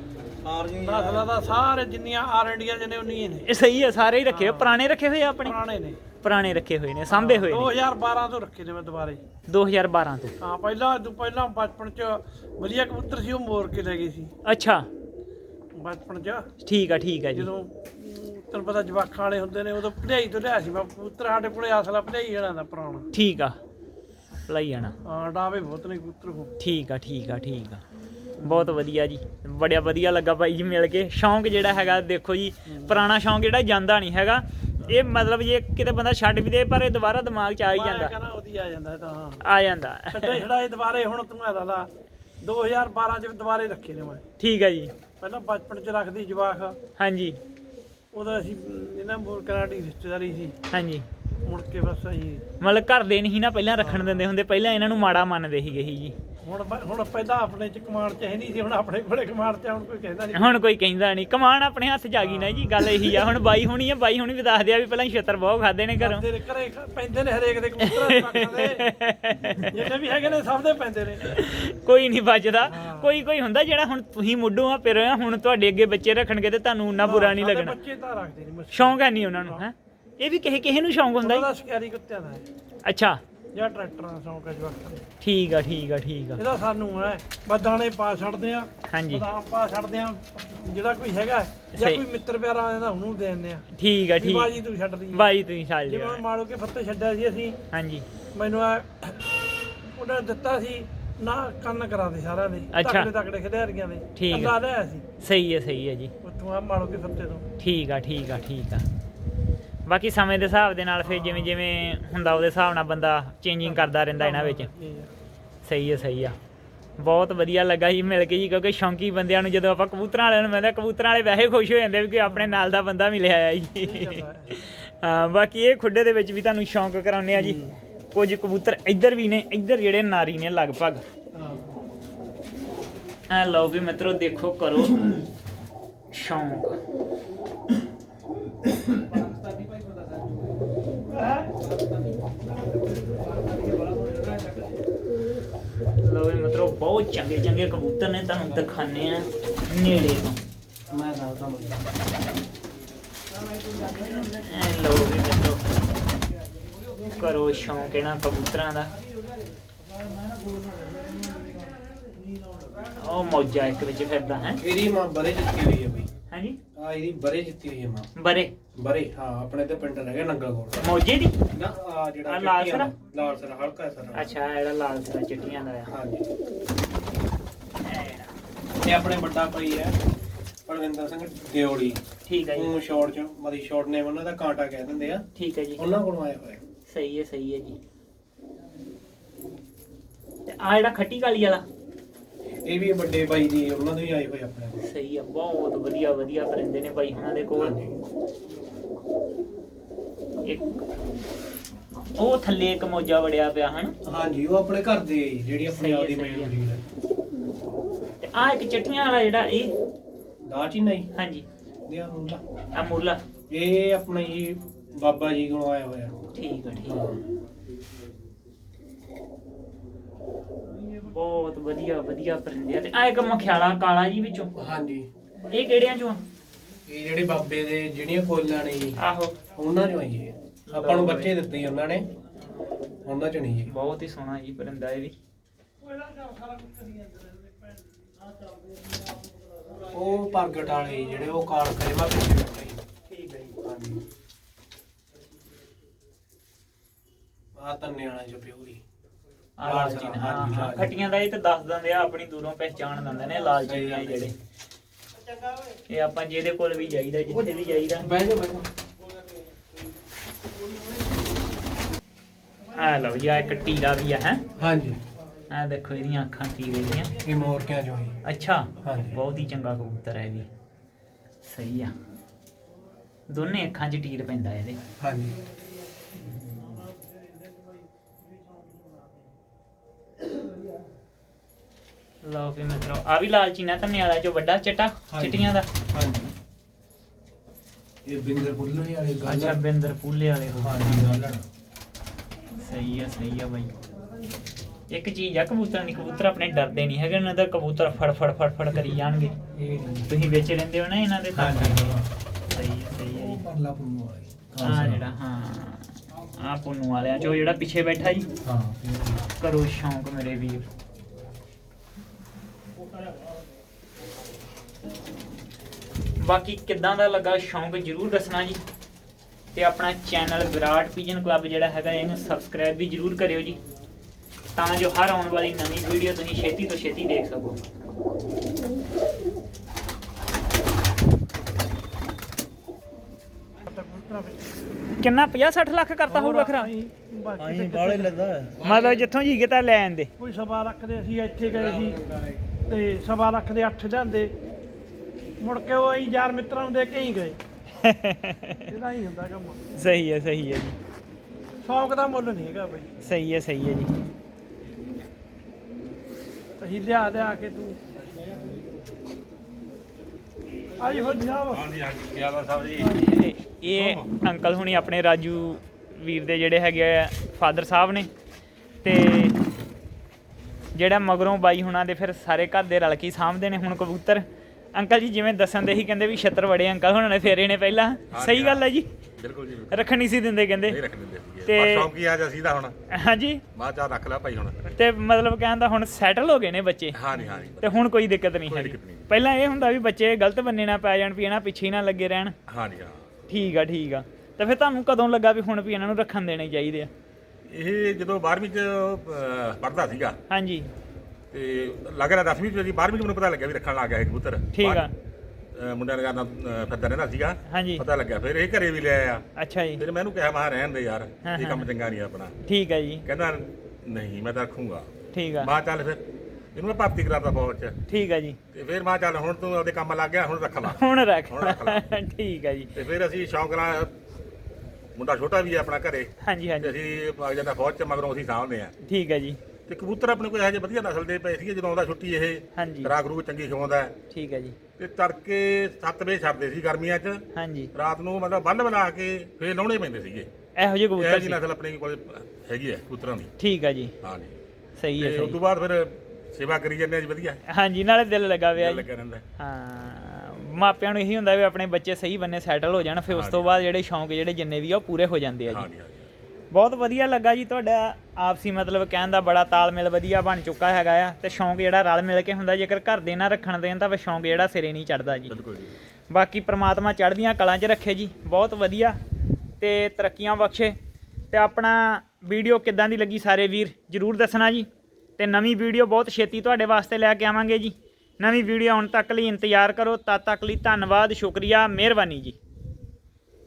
ਸਾਰੀਆਂ
ਨਸਲਾਂ ਦਾ ਸਾਰੇ ਜਿੰਨੀਆਂ ਆਰ ਇੰਡੀਆ ਜਿਹਨੇ ਉਨੀਆਂ ਨੇ।
ਇਹ ਸਹੀ ਆ ਸਾਰੇ ਹੀ ਰੱਖੇ ਹੋਏ, ਪੁਰਾਣੇ ਰੱਖੇ ਹੋਏ ਆ ਆਪਣੇ?
ਪੁਰਾਣੇ ਨੇ।
ਪੁਰਾਣੇ ਰੱਖੇ ਹੋਏ ਨੇ ਸਾਂਭੇ ਹੋਏ ਨੇ।
2012 ਤੋਂ ਰੱਖੇ ਨੇ ਮੈਂ ਦੁਬਾਰੇ।
2012 ਤੋਂ?
ਹਾਂ ਪਹਿਲਾਂ ਇਹ ਤੋਂ ਪਹਿਲਾਂ ਬਚਪਨ ਚ ਵਧੀਆ ਕਬੂਤਰ ਸੀ ਉਹ ਮੋਰ ਕੇ ਲੈ ਗਏ ਸੀ।
ਅੱਛਾ।
ਬਚਪਨ ਚ।
ਠੀਕ ਆ ਠੀਕ ਆ ਜੀ।
ਜਦੋਂ ਤੈਨੂੰ ਪਤਾ ਜਵਾਕਾਂ ਵਾਲੇ ਹੁੰਦੇ ਨੇ ਉਦੋਂ ਭੜਾਈ ਤੋਂ ਲਿਆ ਸੀ ਮੈਂ ਕਬੂਤਰ ਸਾਡੇ ਕੋਲੇ ਅਸਲਾ ਭੜਾਈ ਵਾਲਾ ਦਾ ਪੁਰਾਣਾ।
ਠੀਕ ਆ ਲਈ ਜਾਣਾ।
ਹਾਂ ਡਾਵੇ ਬਹੁਤ ਨੇ ਕਬੂਤਰ ਕੋ
ਠੀਕ ਆ ਠੀਕ ਆ ਠੀਕ ਆ। ਬਹੁਤ ਵਧੀਆ ਜੀ ਬੜਿਆ ਵਧੀਆ ਲੱਗਾ ਬਾਈ ਜੀ ਮਿਲ ਕੇ। ਸ਼ੌਂਕ ਜਿਹੜਾ ਹੈਗਾ ਦੇਖੋ ਜੀ ਪੁਰਾਣਾ ਸ਼ੌਂਕ ਜਿਹੜਾ ਜਾਂਦਾ ਨਹੀਂ ਹੈਗਾ। ਇਹ ਮਤਲਬ ਜੇ ਕਿਤੇ ਬੰਦਾ ਛੱਡ ਵੀ ਦੇ ਪਰ ਇਹ ਦੁਬਾਰਾ ਦਿਮਾਗ 'ਚ ਆ ਹੀ ਜਾਂਦਾ।
ਕਹਿੰਦਾ ਉਹਦੀ ਆ ਜਾਂਦਾ ਇਹ ਤਾਂ
ਆ ਜਾਂਦਾ।
ਛੱਡੇ ਛੜਾਏ ਦੁਬਾਰੇ ਹੁਣ ਤੂੰ ਆਦਾ ਲਾ 2012 ਚ ਦੁਬਾਰੇ ਰੱਖੇ ਨੇ ਮੈਂ।
ਠੀਕ ਆ ਜੀ।
ਪਹਿਲਾਂ ਬਚਪਨ ਚ ਰੱਖਦੀ ਜਵਾਕ।
ਹਾਂਜੀ।
ਉਹਦਾ ਅਸੀਂ ਇਹਨਾਂ ਮੋਰ ਕਰਾਟੀ ਰਿਸ਼ਤੇਦਾਰੀ ਸੀ।
ਹਾਂਜੀ।
ਮੁੜ ਕੇ ਬਸ ਅਸੀਂ
ਮਤਲਬ ਘਰ ਦੇ ਨਹੀਂ ਨਾ ਪਹਿਲਾਂ ਰੱਖਣ ਦਿੰਦੇ ਹੁੰਦੇ ਪਹਿਲਾਂ ਇਹਨਾਂ ਨੂੰ ਮਾੜਾ ਮੰਨਦੇ ਸੀਗੇ ਜੀ।
ਹੁਣ ਬ- ਹੁਣ ਪਹਿਲਾਂ ਆਪਣੇ ਚ ਕਮਾਂਡ ਚ ਹੈ ਨਹੀਂ ਸੀ ਹੁਣ ਆਪਣੇ ਕੋਲੇ ਕਮਾਂਡ ਚ ਆ, ਹੁਣ ਕੋਈ ਕਹਿੰਦਾ ਨਹੀਂ।
ਹੁਣ ਕੋਈ ਕਹਿੰਦਾ ਨਹੀਂ ਕਮਾਨ ਆਪਣੇ ਹੱਥ 'ਚ ਆ ਗਈ ਨਾ ਜੀ ਗੱਲ ਇਹੀ ਆ ਹੁਣ ਬਾਈ ਹੋਣੀ ਆ ਬਾਈ ਹੋਣੀ ਵੀ ਦੱਸਦੇ ਆ ਵੀ ਪਹਿਲਾਂ ਛੇਤਰ ਬਹੁਤ ਖਾਦੇ ਨੇ ਘਰੋਂ।
ਤੇਰੇ ਘਰੇ ਖ- ਪੈਂਦੇ ਨੇ ਹਰੇਕ ਦੇ ਕਬੂਤਰ ਦੇ ਜਿੰਨੇ ਵੀ ਹੈਗੇ ਨੇ ਸਭ ਦੇ ਪੈਂਦੇ ਨੇ।
ਕੋਈ ਨਹੀਂ ਬਚਦਾ। ਕੋਈ ਕੋਈ ਹੁੰਦਾ ਜਿਹੜਾ ਹੁਣ ਤੁਸੀਂ ਮੁੱਢੋਂ ਆ ਫਿਰ ਆ ਹੁਣ ਤੁਹਾਡੇ ਅੱਗੇ ਬੱਚੇ ਰੱਖਣਗੇ ਤੇ ਤੁਹਾਨੂੰ ਨਾ ਬੁਰਾ ਨਹੀਂ
ਸਾਡੇ
ਲੱਗਣਾ।
ਬੱਚੇ ਤਾਂ ਰੱਖਦੇ ਨਹੀਂ
ਸ਼ੌਂਕ ਹੈ ਨਹੀਂ ਉਹਨਾਂ ਨੂੰ ਹੈ? ਇਹ ਵੀ ਕਿਸੇ ਕਿਸੇ ਨੂੰ ਸ਼ੌਂਕ ਹੁੰਦਾ
ਉਹਦਾ
ਜੀ
ਸ਼ਿਕਾਰੀ ਕੁੱਤਿਆਂ ਦਾ ਹੈ।
ਅੱਛਾ।
ਜਾਂ ਟਰੈਕਟਰਾਂ ਦਾ ਸ਼ੌਂਕ ਹੈ ਜਵਾਕਾਂ ਨੂੰ
ਠੀਕ ਆ ਠੀਕ ਆ ਠੀਕ ਆ।
ਇਹਦਾ ਸਾਨੂੰ ਹੈ ਬਸ ਦਾਣੇ ਪਾ ਛੱਡਦੇ ਆ
ਹਾਂਜੀ।
ਬਦਾਮ ਪਾ ਛੱਡਦੇ ਆ ਜਿਹੜਾ ਕੋਈ ਹੈਗਾ ਜਾਂ
ਸਹੀ।
ਕੋਈ ਮਿੱਤਰ ਪਿਆਰਾ ਆ ਜਾਂਦਾ ਉਹਨੂੰ ਦੇ ਦਿੰਦੇ ਆ
ਠੀਕ ਆ
ਵੀ
ਠੀਕ।
ਬਾਜੀ ਤੂੰ ਛੱਡ ਦੀ
ਬਾਈ ਤੁਸੀਂ ਛੱਡ
ਜਿਵੇਂ ਹੁਣ ਮਾਰੋ ਕੇ ਫੱਤੇ ਛੱਡਿਆ ਸੀ ਅਸੀਂ
ਹਾਂਜੀ।
ਮੈਨੂੰ ਆ ਉਹਨੇ ਦਿੱਤਾ ਸੀ ਨਾ ਕੰਨ ਕਰਾਦੇ ਸਾਰਿਆਂ ਦੇ।
ਅੱਛਾ।
ਤਕੜੇ ਤਕੜੇ ਖਿਡਾਰੀਆਂ ਦੇ।
ਠੀਕ ਹੈ।
ਅੱਲਾ ਲਿਆ ਸੀ
ਸਹੀ ਹੈ ਸਹੀ ਹੈ ਜੀ।
ਉੱਥੋਂ ਆ ਮਾਰੋ ਕੇ ਫੱਤੇ ਤੋਂ।
ਠੀਕ ਆ ਠੀਕ ਆ ਠੀਕ ਆ। ਬਾਕੀ ਸਮੇਂ ਦੇ ਹਿਸਾਬ ਦੇ ਨਾਲ ਫਿਰ ਜਿਵੇਂ ਜਿਵੇਂ ਹੁੰਦਾ ਉਹਦੇ ਹਿਸਾਬ ਨਾਲ ਬੰਦਾ ਚੇਂਜਿੰਗ ਕਰਦਾ ਰਹਿੰਦਾ ਇਹਨਾਂ ਵਿੱਚ। ਸਹੀ ਹੈ ਸਹੀ ਆ। ਬਹੁਤ ਵਧੀਆ ਲੱਗਾ ਜੀ ਮਿਲ ਕੇ ਜੀ ਕਿਉਂਕਿ ਸ਼ੌਂਕੀ ਬੰਦਿਆਂ ਨੂੰ ਜਦੋਂ ਆਪਾਂ ਕਬੂਤਰਾਂ ਵਾਲਿਆਂ ਨੂੰ ਮਿਲਦੇ ਹਾਂ, ਕਬੂਤਰਾਂ ਵਾਲੇ ਵੈਸੇ ਖੁਸ਼ ਹੋ ਜਾਂਦੇ ਵੀ ਕੋਈ ਆਪਣੇ ਨਾਲ ਦਾ ਬੰਦਾ ਮਿਲਿਆ ਆ ਜੀ। ਹਾਂ ਬਾਕੀ ਇਹ ਖੁੱਡੇ ਦੇ ਵਿੱਚ ਵੀ ਤੁਹਾਨੂੰ ਸ਼ੌਂਕ ਕਰਾਉਂਦੇ ਆ ਜੀ। ਕੁਝ ਕਬੂਤਰ ਇੱਧਰ ਵੀ ਨੇ ਇੱਧਰ ਜਿਹੜੇ ਨਾਰੀ ਨੇ ਲਗਭਗ।
ਹਾਂ
ਲਓ ਵੀ ਮਿੱਤਰੋ ਦੇਖੋ ਕਰੋ। ਸ਼ੌਂਕ ਲਓ ਵੀ ਮਿੱਤਰੋ ਬਹੁਤ ਚੰਗੇ ਚੰਗੇ ਕਬੂਤਰ ਨੇ ਤੁਹਾਨੂੰ ਦਿਖਾਣੇ ਆ ਨੇੜੇ ਤੋਂ।
ਮੈਂ ਦੱਸਦਾ
ਵੀ ਕਰੋ ਸ਼ੌਂਕ ਇਹਨਾਂ ਕਬੂਤਰਾਂ ਦਾ। ਉਹ ਮੌਜਾ ਇੱਕ ਵਿੱਚ ਫਿਰਦਾ ਹੈ?
ਇਹਦੀ ਮਾਂ ਬਰੇ ਜਿੱਤੀ ਹੋਈ ਆ ਇਹਦੀ ਬਰੇ ਜਿੱਤੀ ਹੋਈ ਹੈ ਮਾਂ।
ਬਰੇ?
ਬਰੇ ਹਾਂ ਆਪਣੇ ਤੇ ਪਿੰਡ ਰਹਿ ਗਿਆ ਨੰਗਲ ਕੋਲ।
ਮੌਜੇ ਦੀ?
ਨਾ ਆ ਜਿਹੜਾ
ਆਹ ਲਾਲ
ਚਿੱਟੀਆਂ ਲਾਲ ਸਰ ਹਲਕਾ ਸਰ।
ਅੱਛਾ ਇਹ ਜਿਹੜਾ ਲਾਲ ਸਰਾ ਚਿੱਟੀਆਂ ਦਾ ਆ।
ਹਾਂਜੀ।
ਇਹ
ਆਪਣੇ ਵੱਡਾ ਭਾਈ ਹੈ ਪਰਵਿੰਦਰ ਸਿੰਘ ਦਿਓੜੀ
ਠੀਕ ਹੈ ਜੀ।
ਉਹ ਸ਼ਾਰਟ ਚ ਮਦੀ ਸ਼ਾਰਟ ਨੇਮ ਉਹਨਾਂ ਦਾ ਕਾਂਟਾ ਕਹਿ ਦਿੰਦੇ ਆ।
ਠੀਕ ਹੈ ਜੀ।
ਉਹਨਾਂ ਕੋਲੋਂ ਆਇਆ ਹੋਇਆ।
ਸਹੀ ਹੈ ਸਹੀ ਹੈ ਜੀ। ਤੇ ਆ ਜਿਹੜਾ ਖੱਟੀ ਕਾਲੀ ਵਾਲਾ?
ਇਹ ਵੀ ਵੱਡੇ ਭਾਈ ਦੀ ਉਹਨਾਂ ਦੇ ਵੀ ਆਏ ਹੋਏ ਆਪਣੇ। ਕੋਲ
ਸਹੀ ਆ ਬਹੁਤ ਵਧੀਆ ਵਧੀਆ ਪਰਿੰਦੇ ਨੇ ਬਾਈ ਉਹਨਾਂ ਦੇ ਕੋਲ। ਇੱਕ ਉਹ ਥੱਲੇ ਇੱਕ ਮੋਜਾ ਵੜਿਆ ਪਿਆ ਹਨ?
ਹਾਂਜੀ ਉਹ ਆਪਣੇ ਘਰ ਦੇ ਜਿਹੜੀ ਆਪਣੀ
ਸਹੀ ਹੈ,
ਆਪਦੀ
ਸਹੀ
ਮੇਨ
ਹੈ।
ਬਰੀਡ ਹੈ
ਤੇ ਆ ਇੱਕ ਚਟੀਆਂ ਵਾਲਾ ਜਿਹੜਾ ਇਹ?
ਦਾਚੀ ਨਹੀਂ।
ਹਾਂਜੀ।
ਦਿਆ ਮੁੰਡਾ
ਆ ਮੁਰਲਾ।
ਇਹ ਆਪਣੇ ਜੀ ਬਾਬਾ ਜੀ ਕੋਲੋਂ ਆਇਆ ਹੋਇਆ।
ਠੀਕ ਆ ਠੀਕ ਆ। ਬਹੁਤ ਵਧੀਆ ਵਧੀਆ ਪਰਿੰਦੇ ਆ ਤੇ ਆ ਇੱਕ ਮਖਿਆਲਾ ਕਾਲਾ ਜੀ ਵਿੱਚੋਂ।
ਹਾਂਜੀ।
ਇਹ ਕਿਹੜਿਆਂ ਚੋਂ ਆ?
ਇਹ ਜਿਹੜੇ ਬਾਬੇ ਦੇ ਜਿਹੜੀਆਂ ਕੋਲਾਂ ਨੇ ਜੀ।
ਆਹੋ।
ਉਹਨਾਂ ਚੋਂ ਹੈ ਆਪਾਂ ਨੂੰ ਬੱਚੇ ਦਿੱਤੇ ਜੀ ਉਹਨਾਂ ਨੇ। ਉਹਨਾਂ ਚੋਂ ਨਹੀਂ ਜੀ।
ਬਹੁਤ ਹੀ ਸੋਹਣਾ ਜੀ ਪਰਿੰਦਾ ਇਹ ਵੀ।
ਉਹ ਪ੍ਰਗਟ ਵਾਲੇ ਜੀ, ਜਿਹੜੇ ਉਹ ਕਾਲ ਕਰੇ ਮਾ ਪਿੱਛੇ ਬੈਠਾ ਜੀ।
ਠੀਕ ਹੈ ਜੀ।
ਹਾਂਜੀ। ਆ ਤੰਨੇ ਵਾਲਾ ਜੋ
ਜੀ। ਨੇ, ਹਾਂ ਹਾਂ ਖੱਟੀਆਂ ਦਾ ਇਹ ਤਾਂ ਦੱਸ ਦਿੰਦੇ ਆ ਆਪਣੀ ਦੂਰੋਂ ਪਹਿਚਾਣ ਦਿੰਦੇ ਨੇ ਲਾਲ ਜੀ ਨੇ ਜਿਹੜੇ। ਇਹ ਆਪਾਂ ਜਿਹਦੇ ਕੋਲ ਵੀ ਜਾਈਦਾ ਜਿੱਥੇ ਵੀ ਜਾਈਦਾ।
ਬਹਿ ਜਾ ਬਹਿ ਜਾ।
ਆ ਲਓ ਜੀ ਆ ਇੱਕ ਟੀਰਾ ਵੀ ਆ ਹੈ?
ਹਾਂਜੀ।
ਆ ਦੇਖੋ ਇਹਦੀਆਂ ਅੱਖਾਂ ਟੀਰੇ ਦੀਆਂ।
ਇਹ ਮੋਰਕਿਆਂ ਚੋਂ ਜੀ
ਅੱਛਾ
ਹਾਂਜੀ।
ਬਹੁਤ ਹੀ ਚੰਗਾ ਕਬੂਤਰ ਹੈ ਇਹ ਵੀ। ਸਹੀ ਆ। ਦੋਨੇ ਅੱਖਾਂ 'ਚ ਟੀਰ ਪੈਂਦਾ ਇਹਦੇ।
ਹਾਂਜੀ।
ਲਓ ਵੀ ਮਿੱਤਰੋ ਆ ਵੀ ਲਾਲ ਚੀਨਾ ਧੰਨੇ ਵਾਲਾ ਜੋ ਵੱਡਾ ਚਟਾ
ਹਾਂਜੀ।
ਚਿੱਟੀਆਂ ਦਾ।
ਹਾਂਜੀ। ਇਹ ਬਿੰਦਰ ਬੁੱਲਣੀ ਵਾਲੇ ਗੱਲ
ਅੱਛਾ ਬਿੰਦਰ ਪੂਲੇ ਵਾਲੇ ਹੋ।
ਹਾਂਜੀ ਗੱਲ
ਸਹੀ ਆ ਸਹੀ ਆ ਬਾਈ। ਇੱਕ ਚੀਜ਼ ਆ ਕਬੂਤਰਾਂ ਦੀ ਕਬੂਤਰ ਆਪਣੇ ਡਰਦੇ ਨਹੀਂ ਹੈਗੇ ਉਹਨਾਂ ਦਾ ਕਬੂਤਰ ਫੜ ਫੜ ਫੜ ਫੜ ਕਰੀ ਜਾਣਗੇ।
ਇਹ ਨਹੀਂ।
ਤੁਸੀਂ ਵਿੱਚ ਰਹਿੰਦੇ ਹੋ ਨਾ ਇਹਨਾਂ ਦੇ ਤਾਂ।
ਹਾਂਜੀ
ਸਹੀ ਆ ਸਹੀ ਆ
ਉਹ
ਜੀ।
ਪਰਲਾ ਪੁੰਨੂ ਵਾਲੀ
ਆ ਜਿਹੜਾ ਹਾਂ। ਆ ਪੁੰਨੂ ਵਾਲਿਆਂ ਚੋ ਜਿਹੜਾ ਪਿੱਛੇ ਬੈਠਾ ਜੀ।
ਹਾਂ
ਕਰੋ ਸ਼ੌਂਕ ਮੇਰੇ ਵੀਰ। ਬਾਕੀ ਕਿੱਦਾਂ ਦਾ ਲੱਗਾ ਸ਼ੌਂਕ ਜਰੂਰ ਦੱਸਣਾ ਜੀ। ਤੇ ਆਪਣਾ ਚੈਨਲ ਵਿਰਾਟ ਪੀਜਨ ਕਲੱਬ ਜਿਹੜਾ ਹੈਗਾ ਇਹਨੂੰ ਸਬਸਕ੍ਰਾਈਬ ਵੀ ਜਰੂਰ ਕਰਿਓ ਜੀ। ਤਾਂ ਜੋ ਹਰ ਆਉਣ ਵਾਲੀ ਨਵੀਂ ਵੀਡੀਓ ਤੁਸੀਂ ਛੇਤੀ ਤੋਂ ਛੇਤੀ ਦੇਖ ਸਕੋ। ਕਿੰਨਾ? 50 60 ਲੱਖ ਕਰਤਾ ਹੋਊਗਾ ਖਰਾ।
ਅਸੀਂ ਬਾਲੇ ਲੈਂਦਾ
ਮਤਲਬ ਜਿੱਥੋਂ ਜੀ ਕਿਤਾ ਲੈ ਆਂਦੇ
ਕੋਈ ਸਵਾ ਲੱਖ ਦੇ ਅਸੀਂ ਇੱਥੇ ਗਏ ਸੀ। ਤੇ ਸਵਾ ਲੱਖ ਦੇ 8 ਜਾਂਦੇ। ਮੁੜ ਕੇ ਉਹ ਅਸੀਂ ਯਾਰ ਮਿੱਤਰਾਂ ਨੂੰ ਦੇ ਕੇ ਹੀ ਗਏ। ਇਹਦਾ ਹੀ ਹੁੰਦਾ ਕੰਮ।
ਸਹੀ ਹੈ ਸਹੀ ਹੈ ਜੀ।
ਸ਼ੌਂਕ ਦਾ ਮੁੱਲ ਨਹੀਂ ਹੈਗਾ ਬਈ।
ਸਹੀ ਹੈ ਸਹੀ ਹੈ ਜੀ।
ਅਸੀਂ ਲਿਆ ਲਿਆ ਕੇ ਤੂੰ। ਆਈ ਹੋ ਜਨਾਬ
ਤੇ ਇਹ ਅੰਕਲ ਹੁਣੀ ਆਪਣੇ ਰਾਜੂ ਵੀਰ ਦੇ ਜਿਹੜੇ ਹੈਗੇ ਆ ਫਾਦਰ ਸਾਹਿਬ ਨੇ। ਤੇ ਜਿਹੜਾ ਮਗਰੋਂ ਬਾਈ ਹੁਣਾਂ ਦੇ ਫਿਰ ਸਾਰੇ ਘਰ ਦੇ ਰਲ ਕੇ ਸਾਂਭਦੇ ਨੇ ਹੁਣ ਕਬੂਤਰ। ਅੰਕਲ ਜੀ ਜਿਵੇਂ ਦੱਸਣ ਦੇ ਹੀ ਕਹਿੰਦੇ ਵੀ ਛੱਤਰ ਵੜੇ ਅੰਕਲ ਹੁਣਾਂ ਨੇ ਫੇਰੇ ਨੇ ਪਹਿਲਾਂ। ਸਹੀ ਗੱਲ ਹੈ ਜੀ।
ਬਿਲਕੁਲ ਜੀ
ਰੱਖਣ ਨਹੀਂ ਸੀ ਦਿੰਦੇ
ਨਹੀਂ
ਕਹਿੰਦੇ
ਰੱਖ ਦਿੰਦੇ ਸੀਗੇ।
ਤੇ-
ਪਰ ਸ਼ੌਂਕੀ ਆ ਜਾ ਸੀਦਾ ਹੁਣ।
ਹਾਂਜੀ।
ਮਾਂ ਚਾਹ ਰੱਖ ਲੈ ਭਾਈ ਹੁਣ।
ਤੇ ਮਤਲਬ ਕਹਿੰਦਾ ਹੁਣ ਸੈਟਲ ਹੋ ਗਏ ਨੇ ਬੱਚੇ।
ਹਾਂ ਨਹੀਂ ਹਾਂ ਨਹੀਂ
ਤੇ ਹੁਣ ਕੋਈ ਦਿੱਕਤ ਨਹੀਂ
ਦਿੱਕਤ ਨਹੀਂ।
ਪਹਿਲਾਂ ਇਹ ਹੁੰਦਾ ਵੀ ਬੱਚੇ ਗਲਤ ਬੰਨੇ ਨਾ ਪੈ ਜਾਣ ਵੀ ਇਹਨਾਂ ਪਿੱਛੇ ਹੀ ਨਾ ਲੱਗੇ ਰਹਿਣ।
ਹਾਂ ਨਹੀਂ ਹਾਂ।
ਠੀਕ ਆ ਠੀਕ ਆ। ਤੇ ਫਿਰ ਤੁਹਾਨੂੰ ਕਦੋਂ ਲੱਗਾ ਵੀ ਹੁਣ ਵੀ ਇਹਨਾਂ ਨੂੰ ਰੱਖਣ ਦੇਣੇ ਚਾਹੀਦੇ ਆ?
ਇਹ ਜਦੋਂ 12ਵੀਂ ਚ ਪੜਦਾ ਸੀਗਾ।
ਹਾਂਜੀ।
ਤੇ ਲੱਗ ਰਿਹਾ 10ਵੀਂ ਚ ਜੀ 12ਵੀਂ ਚ ਮੈਨੂੰ ਪਤਾ ਲੱਗਿਆ ਵੀ ਰੱਖਣ ਲੱਗ ਗਿਆ ਇਹ ਕਬੂਤਰ।
ਠੀਕ ਆ।
ਅਹ ਮੁੰਡਿਆਂ ਨੇ ਕਰਨਾ ਫਿਰਦਾ ਰਹਿੰਦਾ ਸੀਗਾ।
ਹਾਂਜੀ।
ਪਤਾ ਲੱਗਿਆ ਫਿਰ ਇਹ ਘਰੇ ਵੀ ਲੈ ਆਇਆ।
ਅੱਛਾ ਜੀ।
ਫਿਰ ਮੈਨੂੰ ਕਿਹਾ ਮਾ ਰਹਿਣ ਦੇ ਯਾਰ ਇਹ ਕੰਮ। ਚੰਗਾ ਨਹੀਂ ਆਪਣਾ।
ਠੀਕ ਹੈ ਜੀ।
ਕਹਿੰਦਾ ਨਹੀਂ ਮੈਂ ਤਾਂ ਰੱਖੂੰਗਾ।
ਠੀਕ ਆ।
ਮਾਂ ਚੱਲ ਫਿਰ ਇਹਨੂੰ ਮੈਂ ਭਰਤੀ ਕਰਾਤਾ ਫੌਜ ਚ।
ਠੀਕ ਆ ਜੀ।
ਤੇ ਫਿਰ ਮਾਂ ਚੱਲ ਹੁਣ ਤੂੰ ਆਪਦੇ ਕੰਮ ਲੱਗ ਗਿਆ ਹੁਣ ਰੱਖ ਲਾ।
ਹੁਣ ਰੱਖ
ਹੁਣ ਰੱਖ ਲਾ।
ਠੀਕ ਆ ਜੀ।
ਤੇ ਫਿਰ ਅਸੀਂ ਸ਼ੌਂਕ ਨਾਲ ਮੁੰਡਾ ਛੋਟਾ ਵੀ ਹੈ ਆਪਣਾ ਘਰੇ।
ਹਾਂਜੀ
ਤੇ
ਹਾਂਜੀ
ਅਸੀਂ ਆ ਜਾਂਦਾ ਫੌਜ ਚ ਮਗਰੋਂ ਅਸੀਂ ਸਾਂਭਦੇ ਆ।
ਠੀਕ ਹੈ ਜੀ।
ਤੇ ਕਬੂਤਰ ਆਪਣੇ ਕੋਲ ਇਹੋ ਜਿਹੇ ਵਧੀਆ ਨਸਲ ਦੇ ਪਏ ਸੀਗੇ ਜਦੋਂ ਆਉਂਦਾ ਛੁੱਟੀ ਇਹ
ਹਾਂਜੀ।
ਖਰਾਕ ਰੂ ਚੰਗੀ ਖਵਾਉਂਦਾ ਹੈ।
ਠੀਕ ਹੈ ਜੀ।
ਤੇ ਤੜਕੇ 7 ਵਜੇ ਛੱਡਦੇ ਸੀ ਗਰਮੀਆਂ 'ਚ।
ਹਾਂਜੀ।
ਰਾਤ ਨੂੰ ਮਤਲਬ ਬੰਨ ਬਣਾ ਕੇ ਫੇਰ ਲਾਉਣੇ ਪੈਂਦੇ ਸੀਗੇ।
ਇਹੋ ਜਿਹੇ
ਇਹ
ਕਬੂਤਰ ਸੀ।
ਨਸਲ ਆਪਣੇ ਕੋਲ ਹੈਗੀ ਹੈ ਕਬੂਤਰਾਂ ਦੀ।
ਠੀਕ ਜੀ
ਹਾਂ ਜੀ।
ਸਹੀ ਹੈ
ਤੇ ਉਸ
ਸਹੀ।
ਤੋਂ ਬਾਅਦ ਫਿਰ ਸੇਵਾ ਕਰੀ ਜਾਂਦੇ ਆ ਜੀ ਵਧੀਆ।
ਹਾਂਜੀ ਨਾਲੇ ਦਿਲ ਲੱਗਾ ਪਿਆ ਜੀ।
ਲੱਗਿਆ ਰਹਿੰਦਾ।
ਹਾਂ ਮਾਪਿਆਂ ਨੂੰ ਇਹੀ ਹੁੰਦਾ ਵੀ ਆਪਣੇ ਬੱਚੇ ਸਹੀ ਬੰਨੇ ਸੈਟਲ ਹੋ ਜਾਣ ਫਿਰ ਉਸ ਤੋਂ ਬਾਅਦ ਜਿਹੜੇ ਸ਼ੌਂਕ ਜਿਹੜੇ ਜਿੰਨੇ ਵੀ ਆ ਉਹ ਪੂਰੇ ਹੋ ਜਾਂਦੇ ਆ ਜੀ।
ਜੀ ਹਾਂ ਜੀ
ਬਹੁਤ ਵਧੀਆ ਲੱਗਾ ਜੀ ਤੁਹਾਡਾ ਆਪਸੀ ਮਤਲਬ ਕਹਿਣ ਦਾ ਬੜਾ ਤਾਲਮੇਲ ਵਧੀਆ ਬਣ ਚੁੱਕਾ ਹੈਗਾ ਆ ਤੇ ਸ਼ੌਂਕ ਜਿਹੜਾ ਰਲ ਮਿਲ ਕੇ ਹੁੰਦਾ ਜੇਕਰ ਘਰ ਦੇ ਨਾ ਰੱਖਣ ਦੇਣ ਤਾਂ ਫਿਰ ਸ਼ੌਂਕ ਜਿਹੜਾ ਸਿਰੇ ਨਹੀਂ ਚੜਦਾ ਜੀ।
ਬਿਲਕੁਲ ਜੀ।
ਬਾਕੀ ਪ੍ਰਮਾਤਮਾ ਚੜ੍ਹਦੀਆਂ ਕਲਾਂ 'ਚ ਰੱਖੇ ਜੀ ਬਹੁਤ ਵਧੀਆ ਤੇ ਤਰੱਕੀਆਂ ਬਖਸ਼ੇ ਤੇ ਆਪਣਾ ਵੀਡੀਓ ਕਿੱਦਾਂ ਦੀ ਲੱਗੀ ਸਾਰੇ ਵੀਰ ਜਰੂਰ ਦੱਸਣਾ ਜੀ ਤੇ ਨਵੀਂ ਵੀਡੀਓ ਬਹੁਤ ਛੇਤੀ ਤੁਹਾਡੇ ਵਾਸਤੇ ਲੈ ਕੇ ਆਵਾਂਗੇ ਜੀ। ਨਵੀਂ ਵੀਡੀਓ ਆਉਣ ਤੱਕ ਲਈ ਇੰਤਜ਼ਾਰ ਕਰੋ ਤਦ ਤੱਕ ਲਈ ਧੰਨਵਾਦ ਸ਼ੁਕਰੀਆ ਮਿਹਰਬਾਨੀ ਜੀ।